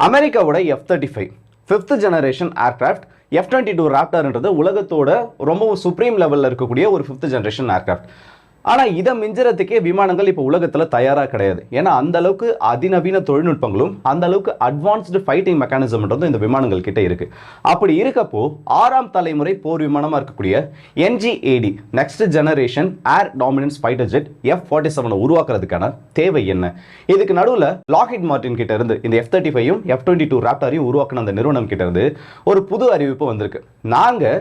அமெரிக்காவோட F thirty five fifth generation aircraft F twenty two ராப்டர்ன்றது உலகத்தோட ரொம்பவும் சுப்ரீம் லெவலில் இருக்கக்கூடிய ஒரு ஃபிஃப்த் ஜெனரேஷன் ஏர்க்ராஃப்ட் ஆனால் இதை மிஞ்சுறதுக்கே விமானங்கள் இப்போ உலகத்தில் தயாராக கிடையாது. ஏன்னா அந்த அளவுக்கு அதிநவீன தொழில்நுட்பங்களும் அந்த அளவுக்கு அட்வான்ஸ்டு ஃபைட்டிங் மெக்கானிசம்ன்றதும் இந்த விமானங்கள் கிட்ட இருக்கு. அப்படி இருக்கப்போ ஆறாம் தலைமுறை போர் விமானமாக இருக்கக்கூடிய NGAD next generation air dominance fighter jet F forty செவனை உருவாக்குறதுக்கான தேவை என்ன? இதுக்கு நடுவில் லாக்ஹிட் மார்டின் கிட்ட இருந்து இந்த எஃப் தேர்ட்டி ஃபைவும் எஃப் டுவெண்ட்டி டூ ராப்டாரையும் உருவாக்கின அந்த நிறுவனம் கிட்ட இருந்து ஒரு புது அறிவிப்பு வந்திருக்கு. நாங்கள்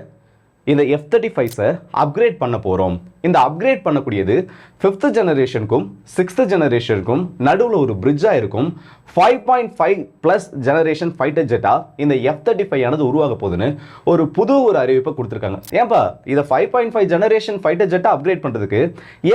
இந்த எஃப் தேர்ட்டி ஃபைவ்ஸை அப்கிரேட் பண்ண போகிறோம் இந்த அப்கிரேட் பண்ணக்கூடியது ஃபிஃப்த் ஜெனரேஷனுக்கும் சிக்ஸ்த் ஜெனரேஷனுக்கும் நடுவில் ஒரு பிரிட்ஜாக இருக்கும். Five point five plus generation fighter ஜெட்டாக இந்த எஃப் தேர்ட்டி ஃபைவ் ஆனது உருவாக போகுதுன்னு ஒரு புது ஒரு அறிவிப்பை கொடுத்துருக்காங்க. ஏன்பா இதை five point five generation fighter Jeddah upgrade பண்ணுறதுக்கு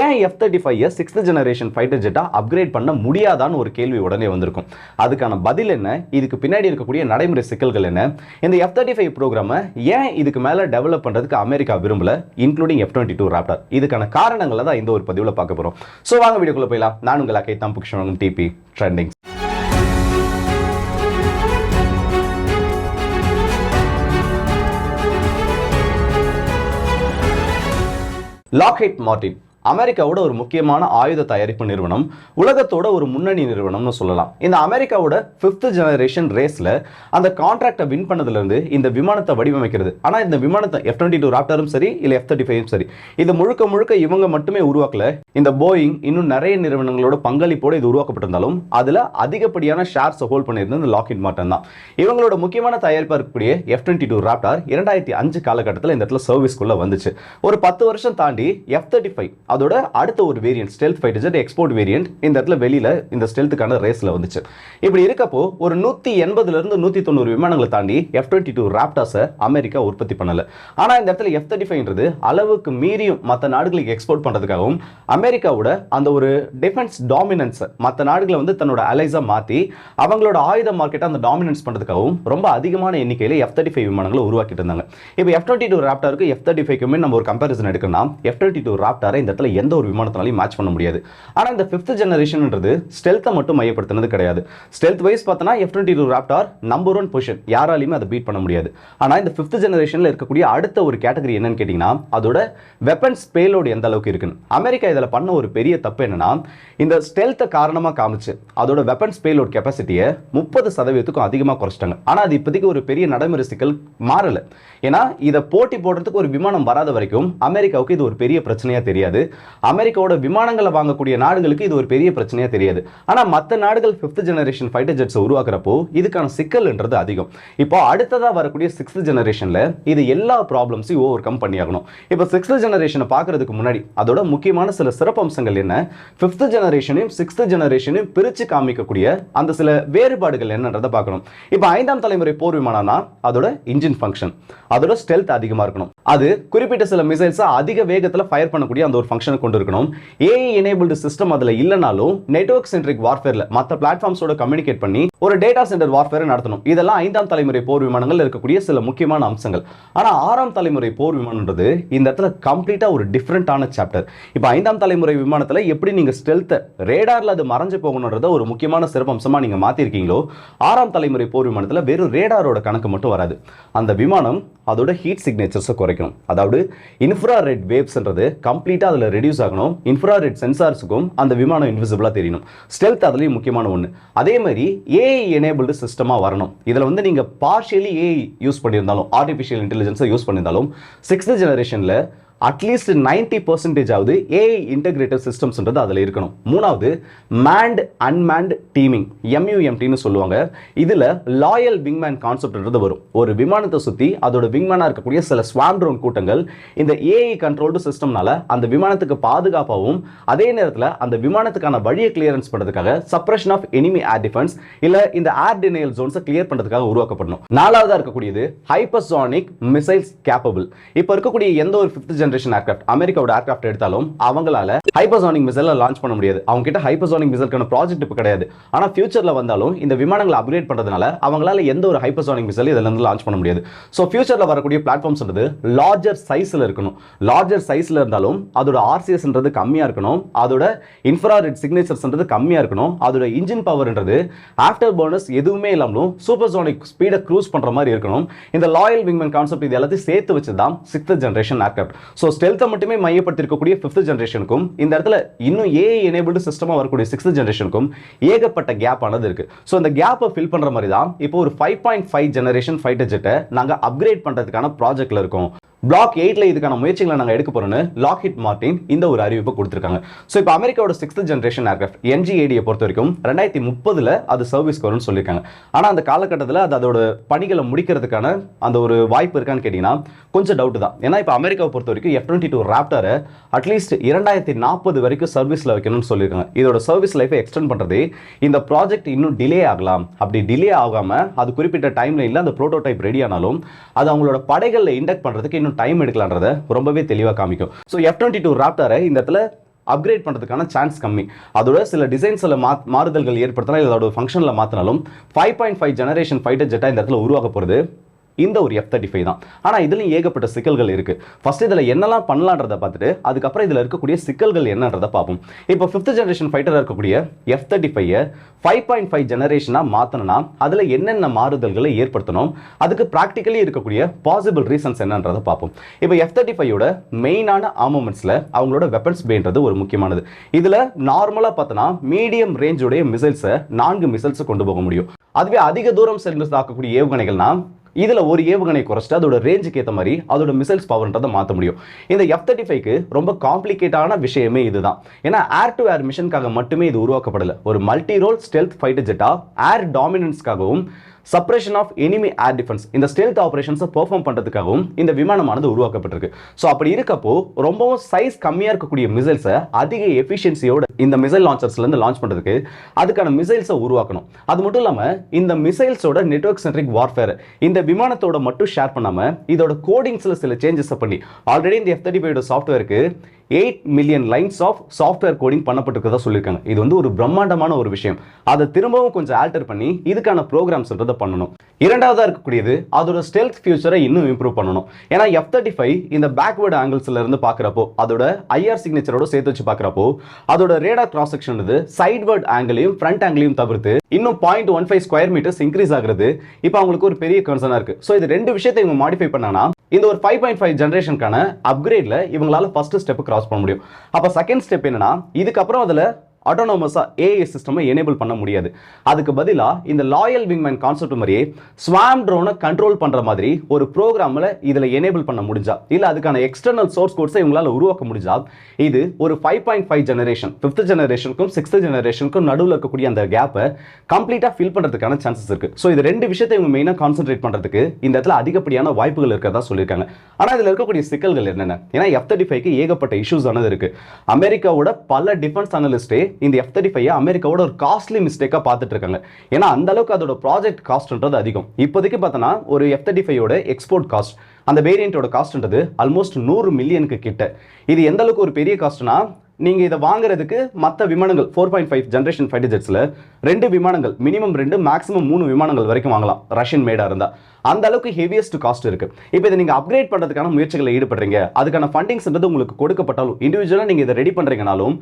ஏன் F thirty five sixth generation fighter Jeddah upgrade பண்ண முடியாதான்னு ஒரு கேள்வி உடனே வந்திருக்கும். அதுக்கான பதில் என்ன? இதுக்கு பின்னாடி இருக்கக்கூடிய நடைமுறை சிக்கல்கள் என்ன? இந்த எஃப் தேர்ட்டி ஃபைவ் ப்ரோக்ராமை ஏன் இதுக்கு மேலே டெவலப் பண்ணுறதுக்கு அமெரிக்கா விரும்பல including F twenty two Raptor இதுக்கான காரணங்களை தான் இந்த ஒரு பதிவில் பார்க்க போகிறோம் ஸோ வாங்க வீடியோக்குள்ளே போயிடலாம். நான் உங்கள் அக்கை தான் புக்ஷன் டிபி ட்ரெண்டிங் லாக்ஹெட் மார்டின் அமெரிக்காவோட ஒரு முக்கியமான ஆயுத தயாரிப்பு நிறுவனம் உலகத்தோட ஒரு முன்னணி நிறுவனம்னு சொல்லலாம். இந்த அமெரிக்காவோட ஃபிஃப்த் ஜெனரேஷன் ரேஸில் அந்த கான்ட்ராக்டை வின் பண்ணதுலேருந்து இந்த விமானத்தை வடிவமைக்கிறது. ஆனால் இந்த விமானத்தை எஃப் டுவெண்ட்டி டூ ராப்டரும் சரி இல்லை எஃப் தேர்ட்டி ஃபைவும் சரி இது முழுக்க முழுக்க இவங்க மட்டுமே உருவாக்கல. இந்த போயிங் இன்னும் நிறைய நிறுவனங்களோட பங்களிப்போடு இது உருவாக்கப்பட்டிருந்தாலும் அதில் அதிகப்படியான ஷேர்ஸை ஹோல்ட் பண்ணியிருந்தது இந்த லாக்ஹிட் மார்டன் தான். இவங்களோட முக்கியமான தயாரிப்பாக இருக்கக்கூடிய எஃப் டுவெண்ட்டி டூ ராப்டார் இரண்டாயிரத்தி அஞ்சு காலகட்டத்தில் இந்த இடத்துல சர்வீஸ்க்குள்ளே வந்துச்சு. ஒரு பத்து வருஷம் தாண்டி எஃப் தேர்ட்டி ஃபைவ் அதோட அடுத்த ஒரு variant stealth fighter export variant இந்த இடத்துல வெளியில் இந்த ஸ்டெல்த்துக்கான ரேஸில் வந்துச்சு. இப்படி இருக்கப்போ ஒரு நூற்றி எண்பதுலேருந்து நூற்றி தொண்ணூறு விமானங்களை தாண்டி எஃப் டுவெண்ட்டி டூ ராப்டாஸை அமெரிக்கா உற்பத்தி பண்ணலை. ஆனால் இந்த இடத்துல எஃப் தேர்ட்டி ஃபைவ்ன்றது அளவுக்கு மீறியும் மற்ற நாடுகளுக்கு எக்ஸ்போர்ட் பண்ணுறதுக்காகவும் அமெரிக்காவோட அந்த ஒரு டிஃபென்ஸ் டாமினன்ஸை மற்ற நாடுகளை வந்து தன்னோட அலைஸாக மாற்றி அவங்களோட ஆயுத மார்க்கெட்டை அந்த டாமினன்ஸ் பண்ணுறதுக்காகவும் ரொம்ப அதிகமான எண்ணிக்கையில் எஃப் தேர்ட்டி ஃபைவ் விமானங்களை உருவாக்கிட்டு இருந்தாங்க. இப்போ எஃப் டுவெண்ட்டி டூ ராப்டாருக்கு எஃப் தேர்ட்டி ஃபைவ்க்குமே நம்ம ஒரு கம்பேரிசன் எடுக்கணும் எஃப் டுவெண்ட்டி டூ ராப்டாரை இந்த இடத்துல எந்த ஒரு விமானத்தினாலையும் மேட்ச் பண்ண முடியாது. ஆனால் இந்த ஃபிஃப்த் ஜெனரேஷன்ன்றது ஸ்டெல்த்தை மட்டும் மையப்படுத்தினது கிடையாது. ஸ்டெல்த் வைஸ் பார்த்தோன்னா F twenty two Raptor number one position யாராலையுமே அதை பீட் பண்ண முடியாது. ஆனால் இந்த ஃபிஃப்த் ஜெனரேஷனில் இருக்கக்கூடிய அடுத்த ஒரு கேட்டகரி என்னன்னு கேட்டிங்கன்னா அதோட வெப்பன்ஸ் பேலோடு எந்த அளவுக்கு இருக்குன்னு. அமெரிக்கா இதில் பண்ண ஒரு பெரிய தப்பு என்னன்னா இந்த ஸ்டெல்த்தை காரணமாக காமிச்சு அதோட வெப்பன்ஸ் பேலோட் கெப்பாசிட்டியை முப்பது சதவீதத்துக்கும் அதிகமாக குறைச்சிட்டாங்க. ஆனால் அது இப்போதைக்கு ஒரு பெரிய நடைமுறை சிக்கல் மாறலை. ஏன்னா இதை போட்டி போடுறதுக்கு ஒரு விமானம் வராத வரைக்கும் அமெரிக்காவுக்கு இது ஒரு பெரிய பிரச்சனையாக தெரியாது. அமெரிக்காவோட விமானங்களை வாங்கக்கூடிய நாடுகளுக்கு இது ஒரு பெரிய பிரச்சனையாக தெரியாது. ஆனால் மற்ற நாடுகள் ஃபிஃப்த் ஜெனரேஷன் ஃபைட்டர் ஜெட்ஸை உருவாக்குறப்போ இதுக்கான சிக்கல்ன்றது அதிகம். இப்போ அடுத்ததாக வரக்கூடிய சிக்ஸ்த் ஜெனரேஷனில் இது எல்லா ப்ராப்ளம்ஸையும் ஓவர் கம் பண்ணியாகணும். இப்போ சிக்ஸ்த் ஜெனரேஷனை பார்க்கறதுக்கு முன்னாடி அதோட முக்கியமான சில சிறப்பம்சங்கள் என்ன? ஃபிஃப்த் ஜெனரேஷனையும் சிக்ஸ்த் ஜெனரேஷனையும் பிரித்து காமிக்கக்கூடிய அந்த சில வேறுபாடுகள் என்னன்றதை பார்க்கணும். இப்போ ஐந்தாம் தலைமுறை போர் விமானம்னா அதோட இன்ஜின் ஃபங்க்ஷன் அதோட ஸ்டெல்த் அதிகமாக இருக்கணும். அது குறிப்பிட்ட சில மிசைல்ஸை அதிக வேகத்தில் ஃபயர் பண்ணக்கூடிய அந்த ஒரு ஃபங்க்ஷன் கொண்டு இருக்கணும் ஏஐ எனேபிள்டு சிஸ்டம் அதில் இல்லைனாலும் நெட்ஒர்க் சென்ட்ரிக் வார்ஃபேரில் மற்ற பிளாட்ஃபார்ம்ஸோட கம்யூனிகேட் பண்ணி ஒரு டேட்டா சென்டர் வார்ஃபேரை நடத்தணும். இதெல்லாம் ஐந்தாம் தலைமுறை போர் விமானங்கள் இருக்கக்கூடிய சில முக்கியமான அம்சங்கள். ஆனால் ஆறாம் தலைமுறை போர் விமானன்றது இந்த இடத்துல கம்ப்ளீட்டாக ஒரு டிஃப்ரெண்ட்டான சாப்டர் இப்போ ஐந்தாம் தலைமுறை விமானத்தில் எப்படி நீங்கள் ஸ்டெல்த்தை ரேடாரில் அது மறைஞ்சு போகணுன்றத ஒரு முக்கியமான சிறப்பு அம்சமாக நீங்கள் மாற்றிருக்கீங்களோ ஆறாம் தலைமுறை போர் விமானத்தில் வெறும் ரேடாரோட கணக்கு மட்டும் வராது. அந்த விமானம் அதோட ஹீட் சிக்னேச்சர்ஸை குறைக்கணும். அதாவது இன்ஃப்ரா ரெட் வேவ்ஸ்ன்றது கம்ப்ளீட்டாக அதில் ரெடியூஸ் ஆகணும். இன்ஃப்ரா ரெட் சென்சார்ஸுக்கும் அந்த விமானம் இன்விசிபிளாக தெரியணும். ஸ்டெல்த் அதுலேயும் முக்கியமான ஒன்று அதே மாதிரி ஏஐ எனேபிள்டு சிஸ்டமாக வரணும். இதில் வந்து நீங்கள் பார்ஷியலி ஏஐ யூஸ் பண்ணியிருந்தாலும் ஆர்டிஃபிஷியல் இன்டெலிஜென்ஸை யூஸ் பண்ணியிருந்தாலும் சிக்ஸ்த் ஜெனரேஷனில் அட்லீஸ்ட் நைன்டி பர்சன்டேஜ் ஆகுது ஏஐ இன்டகிரேட்டட் சிஸ்டம்ஸ்ன்றது அதில் இருக்கணும். மூணாவது மேண்ட் அன்மேண்ட் டீமிங் எம்யூஎம்டின்னு சொல்லுவாங்க. இதில் லாயல் விங்மேன் கான்செப்ட்ன்றது வரும். ஒரு விமானத்தை சுற்றி அதோட விங்மேனாக இருக்கக்கூடிய சில ஸ்வாம் ட்ரோன் கூட்டங்கள் இந்த ஏஐ கண்ட்ரோல்டு சிஸ்டம்னால அந்த விமானத்துக்கு பாதுகாப்பாகவும் அதே நேரத்தில் அந்த விமானத்துக்கான வழியை கிளியரன்ஸ் பண்ணுறதுக்காக suppression of enemy air defence இல்லை இந்த ஏர் டினைல் ஜோன்ஸை கிளியர் பண்ணுறதுக்காக உருவாக்கப்படணும். நாலாவதாக இருக்கக்கூடியது ஹைப்பர்சானிக் மிசைல்ஸ் கேப்பபிள் இப்போ இருக்கக்கூடிய எந்த ஒரு ஃபிஃப்த் ஜென்ரேஷன் ஏர்க்ராஃப்ட் அமெரிக்காவோட ஏர்க்ராஃப்ட் எடுத்தாலும் அவங்களால ஹைப்பர்சானிக் மிசைல லான்ச் பண்ண முடியாது. அவங்க கிட்ட ஹைப்பர்சானிக் மிசைலுக்கான ப்ராஜெக்ட் இப்போ கிடையாது. ஆனா ஃபியூச்சரில் வந்தாலும் இந்த விமானங்களை அப்கிரேட் பண்றதுனால அவங்களால எந்த ஒரு ஹைப்பர்சானிக் மிசைல் இதுல இருந்து லான்ச் பண்ண முடியாது. ஸோ ஃபியூச்சரில் வரக்கூடிய பிளாட்ஃபார்ம்ஸ்ன்றது லார்ஜர் சைஸ்ல இருக்கணும். லார்ஜர் சைஸ்ல இருந்தாலும் அதோட ஆர்சிஎஸ்ன்றது கம்மியா இருக்கணும். அதோட இன்ஃப்ராரெட் சிக்னேச்சர்ஸ்ன்றது கம்மியா இருக்கணும். அதோட இன்ஜின் பவர்ன்றது ஆஃப்டர் போனஸ் எதுவுமே இல்லாமலும் சூப்பர்சோனிக் ஸ்பீடை க்ரூஸ் பண்ற மாதிரி இருக்கணும். இந்த லாயல் விங்மேன் கான்செப்ட் இது எல்லாத்தையும் சேர்த்து வச்சு தான் சிக்ஸ்த் ஜென்ரேஷன் ஏர்க்ராஃப்ட் ஸோ ஸ்டெல்த்தை மட்டுமே மையப்படுத்திருக்கக்கூடிய ஃபிஃப்த் ஜென்ரேஷனுக்கும் இந்த இடத்துல இன்னும் ஏஐ எனேபிள்டு சிஸ்டமாக வரக்கூடிய சிக்ஸ்த் ஜென்ரேஷனுக்கும் ஏகப்பட்ட கேப் ஆனது இருக்கு. ஸோ அந்த கேப்பை ஃபில் பண்ற மாதிரி தான் இப்போ ஒரு five point five generation fighter ஜெட்டை நாங்கள் அப்கிரேட் பண்றதுக்கான ப்ராஜெக்டில் இருக்கோம். பிளாக் எயிட்ல இதுக்கான முயற்சிகளை நாங்கள் எடுக்க போறோம்னு லாக்ஹிட் மார்டின் இந்த ஒரு அறிவிப்பை கொடுத்துருக்காங்க. ஸோ இப்போ அமெரிக்காவோட சிக்ஸ்த் ஜென்ரேஷன் ஏர்கிராஃப்ட் என்ஜிஏடியை பொறுத்த வரைக்கும் ரெண்டாயிரத்தி முப்பதுல அது சர்வீஸ்க்கு வரும்னு சொல்லியிருக்காங்க. ஆனால் அந்த காலகட்டத்தில் அது அதோட பணிகளை முடிக்கிறதுக்கான அந்த ஒரு வாய்ப்பு இருக்கான்னு கேட்டிங்கன்னா கொஞ்சம் டவுட் தான். ஏன்னா இப்போ அமெரிக்காவை பொறுத்த வரைக்கும் எஃப் டுவெண்ட்டி டூ ராப்டரை அட்லீஸ்ட் இரண்டாயிரத்தி நாற்பது வரைக்கும் சர்வீஸில் வைக்கணும்னு சொல்லியிருக்காங்க. இதோட சர்வீஸ் லைஃபை எக்ஸ்டெண்ட் பண்ணுறது இந்த ப்ராஜெக்ட் இன்னும் டிலே ஆகலாம். அப்படி டிலே ஆகாமல் அது குறிப்பிட்ட டைம்ல இல்லை அந்த ப்ரோட்டோடைப் ரெடி ஆனாலும் அது அவங்களோட படைகளில் இண்டக்ட் பண்ணுறதுக்கு இன்னும் டைம் எடுக்கலான்றத ரொம்பவே தெளிவாக காமிக்கும். ஸோ எஃப் டுவெண்ட்டி டூ ராப்டரை இந்த இடத்துல அப்கிரேட் பண்ணுறதுக்கான சான்ஸ் கம்மி. அதோட சில டிசைன்ஸில் மா மாறுதல்கள் ஏற்படுத்தினா இதோட ஃபங்க்ஷனில் மாற்றினாலும் five point five generation fighter ஜெட்டாக இந்த இடத்துல உருவாக்க போகிறது இந்த ஒரு எஃப் தேர்ட்டி ஃபைவ் தான். ஆனால் இதுலையும் ஏகப்பட்ட சிக்கல்கள் இருக்குது ஃபஸ்ட் இதில் என்னெல்லாம் பண்ணலான்றதை பார்த்துட்டு அதுக்கப்புறம் இதில் இருக்கக்கூடிய சிக்கல்கள் என்னன்றதை பார்ப்போம். இப்போ ஃபிஃப்த் ஜெனரேஷன் ஃபைட்டராக இருக்கக்கூடிய F thirty five five point five ஜெனரேஷனாக மாற்றணும்னா அதில் என்னென்ன மாறுதல்களை ஏற்படுத்தணும்? அதுக்கு ப்ராக்டிக்கலி இருக்கக்கூடிய பாசிபிள் ரீசன்ஸ் என்னன்றதை பார்ப்போம். இப்போ எஃப் தேர்ட்டி ஃபைவோட மெயினான ஆர்மமெண்ட்ஸில் அவங்களோட வெப்பன்ஸ் பேன்றது ஒரு முக்கியமானது. இதில் நார்மலாக பார்த்தோன்னா மீடியம் ரேஞ்சோடைய மிசைல்ஸை நான்கு மிசைல்ஸை கொண்டு போக முடியும். அதுவே அதிக தூரம் சென்று தாக்கக்கூடிய ஏவுகணைகள்னா இதில் ஒரு ஏவுகணை குறைச்சிட்டு அதோட ரேஞ்சுக்கு ஏற்ற மாதிரி அதோட மிசைல்ஸ் பவர்ன்றதை மாற்ற முடியும். இந்த எஃப் தேர்ட்டி ஃபைவ்க்கு ரொம்ப காம்ப்ளிகேட்டான விஷயமே இதுதான். ஏன்னா ஏர் டு ஏர் மிஷனுக்காக மட்டுமே இது உருவாக்கப்படலை. ஒரு மல்டி ரோல் ஸ்டெல்த் ஃபைட்டர் ஜெட்டா air டாமினன்ஸ்க்காகவும் suppression of enemy air defence இந்த ஸ்டெல்த் ஆப்ரேஷன்ஸை பெர்ஃபார்ம் பண்ணுறதுக்காகவும் இந்த விமானமானது உருவாக்கப்பட்டிருக்கு. ஸோ அப்படி இருக்கப்போ ரொம்பவும் சைஸ் கம்மியாக இருக்கக்கூடிய மிசைல்ஸை அதிக எஃபிஷியன்சியோட இந்த மிசைல் லான்ச்சர்ஸ்லேருந்து லான்ச் பண்ணுறதுக்கு அதுக்கான மிசைல்ஸை உருவாக்கணும். அது மட்டும் இல்லாமல் இந்த மிசைல்ஸோட நெட்ஒர்க் சென்ட்ரிக் வார்ஃபேர் இந்த விமானத்தோட மட்டும் ஷேர் பண்ணாமல் இதோட கோடிங்ஸில் சில சேஞ்சஸை பண்ணி ஆல்ரெடி இந்த எஃப் தேர்ட்டி ஃபைவோட சாஃப்ட்வேருக்கு eight million lines of software coding பண்ணப்பட்டிருக்கதா சொல்லியிருக்காங்க. இது வந்து ஒரு பிரம்மாண்டமான ஒரு விஷயம். அதை திரும்பவும் கொஞ்சம் ஆல்டர் பண்ணி இதுக்கான ப்ரோக்ராம்ஸ்ன்றதை பண்ணணும். இரண்டாவதாக இருக்கக்கூடியது அதோட ஸ்டெல்த் ஃபியூச்சரை இன்னும் இம்ப்ரூவ் பண்ணணும். ஏன்னா எஃப் தேர்ட்டி ஃபைவ் இந்த பேக்வேர்டு ஆங்கிள்ஸ்ல இருந்து பார்க்குறப்போ அதோட ஐஆர் சிக்னேச்சரோட சேர்த்து வச்சு பார்க்குறப்போ அதோட ரேடா கிராஸ் செக்ஷன் சைட்வேர்ட் ஆங்கிளையும் ஃப்ரண்ட் ஆங்கிளையும் தவிர்த்து இன்னும் point one five square metres increase ஆகுறது இப்போ அவங்களுக்கு ஒரு பெரிய கன்சர்னாக இருக்கு. ஸோ இது ரெண்டு விஷயத்தை இவங்க மாடிஃபை பண்ணாங்கன்னா இந்த ஒரு ஃபைவ் பாயிண்ட் ஃபைவ் ஜென்ரேஷனுக்கான அப்கிரேட்ல இவங்களால ஃபர்ஸ்ட் ஸ்டெப் கிராஸ் பண்ண முடியும். அப்போ செகண்ட் ஸ்டெப் என்னன்னா இதுக்கப்புறம் அதில் அட்டோனோமஸாக ஏஐ சிஸ்டமை எனேபிள் பண்ண முடியாது. அதுக்கு பதிலாக இந்த லாயல் விங்மேன் கான்செப்ட் மாதிரியே ஸ்வாம் ட்ரோனை கண்ட்ரோல் பண்ணுற மாதிரி ஒரு ப்ரோக்ராமில் இதில் எனேபிள் பண்ண முடிஞ்சா இல்லை அதுக்கான எக்ஸ்டர்னல் சோர்ஸ் கோட்ஸை இவங்களால் உருவாக்க முடிஞ்சா இது ஒரு five point five generation fifth ஜெனரேஷனுக்கும் sixth ஜெனரேஷனுக்கும் நடுவில் இருக்கக்கூடிய அந்த கேப்பை கம்ப்ளீட்டாக ஃபில் பண்ணுறதுக்கான சான்சஸ் இருக்குது ஸோ இது ரெண்டு விஷயத்தை இவங்க மெயினாக கான்சென்ட்ரேட் பண்ணுறதுக்கு இந்த இடத்துல அதிகப்படியான வாய்ப்புகள் இருக்கிறதா சொல்லியிருக்காங்க. ஆனால் இதில் இருக்கக்கூடிய சிக்கல்கள் என்னென்ன? ஏன்னா எஃப் தேர்ட்டி ஃபைவ்க்கு ஏகப்பட்ட இஷ்யூஸ் ஆனது இருக்குது அமெரிக்காவோட பல டிஃபென்ஸ் அனலிஸ்டே இந்த எஃப் தேர்ட்டி ஃபைவ் அமெரிக்காவோட ஒரு காஸ்ட்லி மிஸ்டேக்காக பார்த்துட்டு இருக்காங்க ஏன்னா அந்த அளவுக்கு அதோட ப்ராஜெக்ட் காஸ்ட்ன்றது அதிகம். இப்போதைக்கு பார்த்தோன்னா ஒரு எஃப் தேர்ட்டி ஃபைவோட எக்ஸ்போர்ட் காஸ்ட் அந்த வேரியண்ட்டோட காஸ்ட்ன்றது ஆல்மோஸ்ட் நூறு மில்லியனுக்கு கிட்ட. இது எந்த அளவுக்கு ஒரு பெரிய காஸ்ட்னா நீங்கள் இதை வாங்குறதுக்கு மற்ற விமானங்கள் four point five generation fighter ஜெட்ஸில் ரெண்டு விமானங்கள் மினிமம் ரெண்டு மேக்ஸிமம் மூணு விமானங்கள் வரைக்கும் வாங்கலாம் ரஷ்யன் மேடாக இருந்தால் அந்த அளவுக்கு ஹெவியஸ்ட் காஸ்ட் இருக்கு. இப்போ இதை நீங்கள் அப்கிரேட் பண்ணுறதுக்கான முயற்சிகளை ஈடுபடுறீங்க. அதுக்கான ஃபண்டிங்ஸ்ன்றது உங்களுக்கு கொடுக்கப்பட்டாலும் இண்டிவிஜுவலாக நீங்கள் இதை ரெடி பண்ணுறீங்கனாலும்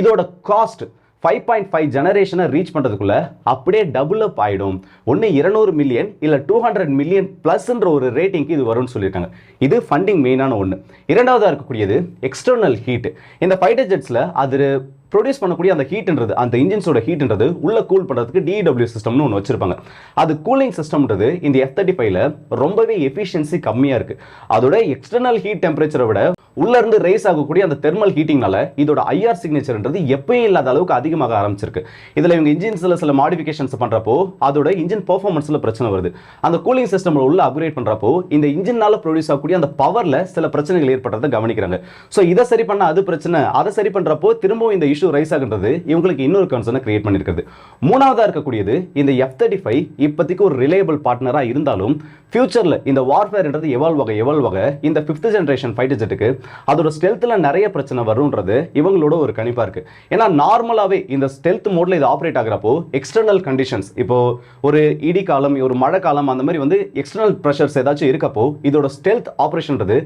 இதோட காஸ்ட் ஃபைவ் பாயிண்ட் ஃபைவ் ஜெனரேஷனை ரீச் பண்ணுறதுக்குள்ளே அப்படியே டபுள் அப் ஆகிடும் ஒன்று இருநூறு மில்லியன் இல்லை டூ ஹண்ட்ரட் மில்லியன் ப்ளஸ்ன்ற ஒரு ரேட்டிங்க்கு இது வரும்னு சொல்லியிருக்காங்க. இது ஃபண்டிங் மெயினான ஒன்று இரண்டாவதாக இருக்கக்கூடியது எக்ஸ்டர்னல் ஹீட் இந்த ஃபைட்டர் ஜெட்ஸில் அது ப்ரொடியூஸ் பண்ணக்கூடிய அந்த ஹீட்ன்றது அந்த இன்ஜின்ஸோட ஹீட்ன்றது உள்ள கூல் பண்ணுறதுக்கு டிடபிள்யூ சிஸ்டம்னு ஒன்று வச்சிருப்பாங்க. அது கூலிங் சிஸ்டம்ன்றது இந்த எஃப் தேர்ட்டி ஃபைவ்ல ரொம்பவே எஃபிஷியன்சி கம்மியாக இருக்கு. அதோட எக்ஸ்டர்னல் ஹீட் டெம்பரேச்சரை விட உள்ளேருந்து ரைஸ் ஆகக்கூடிய அந்த தெர்மல் ஹீட்டிங்னால இதோட ஐஆர் சிக்னேச்சர்ன்றது எப்பயும் இல்லாத அளவுக்கு அதிகமாக ஆரம்பிச்சிருக்கு. இதில் இவங்க இன்ஜின்ஸில் சில மாடிஃபிகேஷன்ஸ் பண்ணுறப்போ அதோட இன்ஜின் பர்ஃபார்மன்ஸில் பிரச்சனை வருது. அந்த கூலிங் சிஸ்டம் உள்ள அப்கிரேட் பண்ணுறப்போ இந்த இன்ஜினால் ப்ரொடியூஸ் ஆகக்கூடிய அந்த பவரில் சில பிரச்சனைகள் ஏற்படுறதை கவனிக்கிறாங்க. ஸோ இதை சரி பண்ண அது பிரச்சனை அதை சரி பண்ணுறப்போ திரும்பவும் இந்த இஷ்யூ ரைஸ் ஆகுன்றது இவங்களுக்கு இன்னொரு கன்சர்னை கிரியேட் பண்ணியிருக்கிறது மூணாவதாக இருக்கக்கூடியது இந்த எஃப் தேர்ட்டி ஃபைவ் இப்போதைக்கு ஒரு ரிலேபிள் பார்ட்னராக இருந்தாலும் ஃபியூச்சரில் இந்த வார்ஃபேர்ன்றது எவால்வ் ஆக எவால்வ் ஆக இந்த ஃபிஃப்த் ஜென்ரேஷன் ஃபைட்டர் ஜெட்டுக்கு அதோட ஸ்டெல்த்தில் நிறைய பிரச்சனை வரும்ன்றது இவங்களோட ஒரு கணிப்பாக இருக்கு. ஏன்னா நார்மலாகவே இந்த ஸ்டெல்த் மோட்ல இது ஆப்ரேட் ஆகிறப்போ எக்ஸ்டர்னல் கண்டிஷன்ஸ் இப்போ ஒரு இடி காலம் ஒரு மழை காலம் அந்த மாதிரி வந்து எக்ஸ்டர்னல் ப்ரெஷர்ஸ் ஏதாச்சும் இருக்கப்போ இதோட ஸ்டெல்த் ஆப்ரேஷன்றது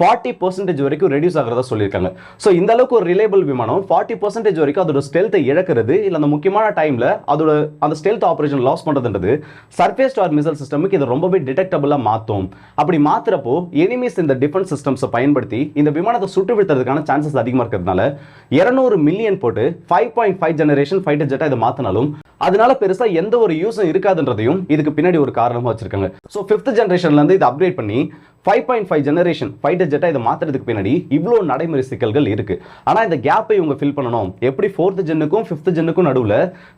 ஃபார்ட்டி பர்சன்டேஜ் வரைக்கும் ரெடியூஸ் ஆகிறதா சொல்லியிருக்காங்க. ஸோ இந்த அளவுக்கு ஒரு ரிலேபிள் விமானம் ஃபார்ட்டி பர்சன்டேஜ் வரைக்கும் அதோட ஸ்டெல்த்தை இழக்கிறது இல்லை அந்த முக்கியமான டைமில் அதோட அந்த ஸ்டெல்த் ஆப்ரேஷன் லாஸ் பண்ணுறதுன்றது சர்ஃபேஸ் டு மிசைல் சிஸ்டமுக்கு இதை ரொம்பவே டிடெக்டபுளாக மாற்றும் அப்படி மாத்துறப்போ எனிமீஸ் இந்த டிஃபென்ஸ் சிஸ்டம்ஸை பயன்படுத்தி இந்த விமானத்தை சுட்டு வீழ்த்துறதுக்கான சான்சஸ் அதிகமாக இருக்கிறதுனால இரநூறு மில்லியன் போட்டு five point five generation fighter ஜெட்டாக இதை மாற்றினாலும் அதனால பெருசா எந்த ஒரு யூஸும் இருக்காதுன்றதையும் இதுக்கு பின்னாடி ஒரு காரணமாக வச்சிருக்காங்க. ஸோ ஃபிஃப்த் ஜென்ரேஷன்லேருந்து இதை அப்கிரேட் பண்ணி five point five generation fighter ஜெட்டாக இதை மாற்றுறதுக்கு பின்னாடி இவ்வளோ நடைமுறை சிக்கல்கள் இருக்குது ஆனால் இந்த கேப்பை இவங்க ஃபில் பண்ணணும். எப்படி ஃபோர்த் ஜென்னுக்கும் ஃபிஃப்த் ஜென்னுக்கும் நடுவில்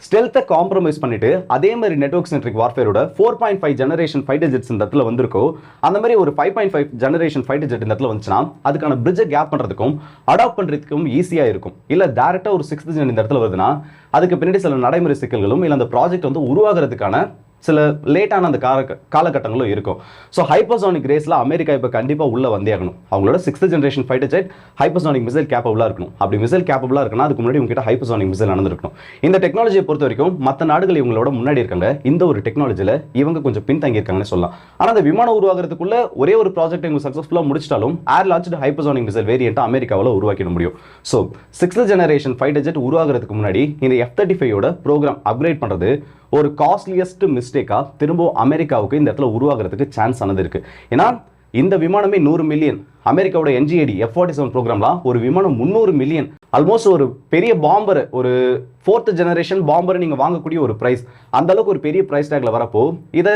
ஸ்டெல்த்தை காம்ப்ரமைஸ் பண்ணிட்டு அதே மாதிரி network centric வார்ஃபேரோட four point five generation fighter jets இந்த இடத்துல வந்திருக்கோ அந்த மாதிரி ஒரு five point five generation fighter jet இந்த இடத்துல வந்துச்சுன்னா அதுக்கான பிரிட்ஜை கேப் பண்ணுறதுக்கும் அடாப்ட் பண்ணுறதுக்கும் ஈஸியாக இருக்கும். இல்லை டேரெக்டாக ஒரு சிக்ஸ்த் ஜென் இந்த இடத்துல வருதுன்னா அதுக்கு பின்னாடி சில நடைமுறை சிக்கல்களும் இல்லை அந்த ப்ராஜெக்ட் வந்து உருவாகிறதுக்கான சில லேட்டான அந்த கால காலகட்டங்களும் இருக்கும். ஸோ ஹைப்பர்சானிக் ரேஸில் அமெரிக்கா இப்போ கண்டிப்பாக உள்ள வந்தே ஆகணும். அவங்களோட sixth generation fighter jet hypersonic missile கேப்பபிளாக இருக்கணும். அப்படி மிசைல் கேப்பபிளாக இருக்குன்னா அதுக்கு முன்னாடி உங்ககிட்ட ஹைப்பர்சானிக் மிசைல் நடந்திருக்கணும். இந்த டெக்னாலஜியை பொறுத்த வரைக்கும் மற்ற நாடுகள் இவங்களோட முன்னாடி இருக்காங்க. இந்த ஒரு டெக்னாலஜியில் இவங்க கொஞ்சம் பின்தங்கியிருக்காங்கன்னு சொல்லலாம். ஆனால் அந்த விமானம் உருவாகிறதுக்குள்ள ஒரே ஒரு ப்ராஜெக்ட் இவங்க சக்ஸஸ்ஃபுல்லாக முடிச்சிட்டாலும் ஏர் லான்ச்சு ஹைப்பர்சானிக் மிசைல் வேரியண்ட்டை அமெரிக்காவில் உருவாக்கிட முடியும். So sixth generation fighter jet உருவாகிறதுக்கு முன்னாடி இந்த எஃப் தேர்ட்டி ஃபைவோட ப்ரோக்ராம் அப்கிரேட் பண்ணுறது ஒரு காஸ்ட்லியஸ்ட் மிஸ் மிஸ்டேக்காக திரும்ப அமெரிக்காவுக்கு இந்த இடத்துல உருவாகிறதுக்கு சான்ஸ் ஆனது இருக்கு. ஏன்னா இந்த விமானமே நூறு மில்லியன் அமெரிக்காவோட என்ஜிஏடி எஃப் ஃபார்ட்டி செவன் ப்ரோக்ராம்லாம் ஒரு விமானம் முந்நூறு மில்லியன் ஆல்மோஸ்ட் ஒரு பெரிய பாம்பர் ஒரு ஃபோர்த் ஜெனரேஷன் பாம்பர் நீங்கள் வாங்கக்கூடிய ஒரு ப்ரைஸ் அந்த அளவுக்கு ஒரு பெரிய ப்ரைஸ் டேக்ல வரப்போ இதை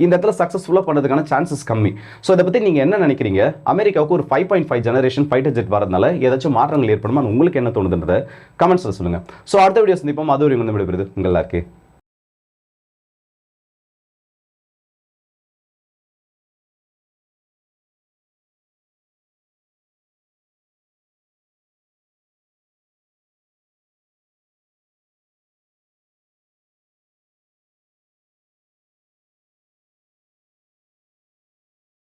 இந்த இடத்துல சக்ஸஸ்ஃபுல்லாக பண்ணுறதுக்கான சான்சஸ் கம்மி. ஸோ இதை பற்றி நீங்கள் என்ன நினைக்கிறீங்க? அமெரிக்காவுக்கு ஒரு five point five generation fighter jet வரதுனால ஏதாச்சும் மாற்றங்கள் ஏற்படுமா? உங்களுக்கு என்ன தோணுதுன்றதை கமெண்ட்ஸில் சொல்லுங்கள் ஸோ அடுத்த வீடியோ சந்திப்போம். அது ஒரு வந்து விடுபடுது உங்கள் எல்லாருக்கே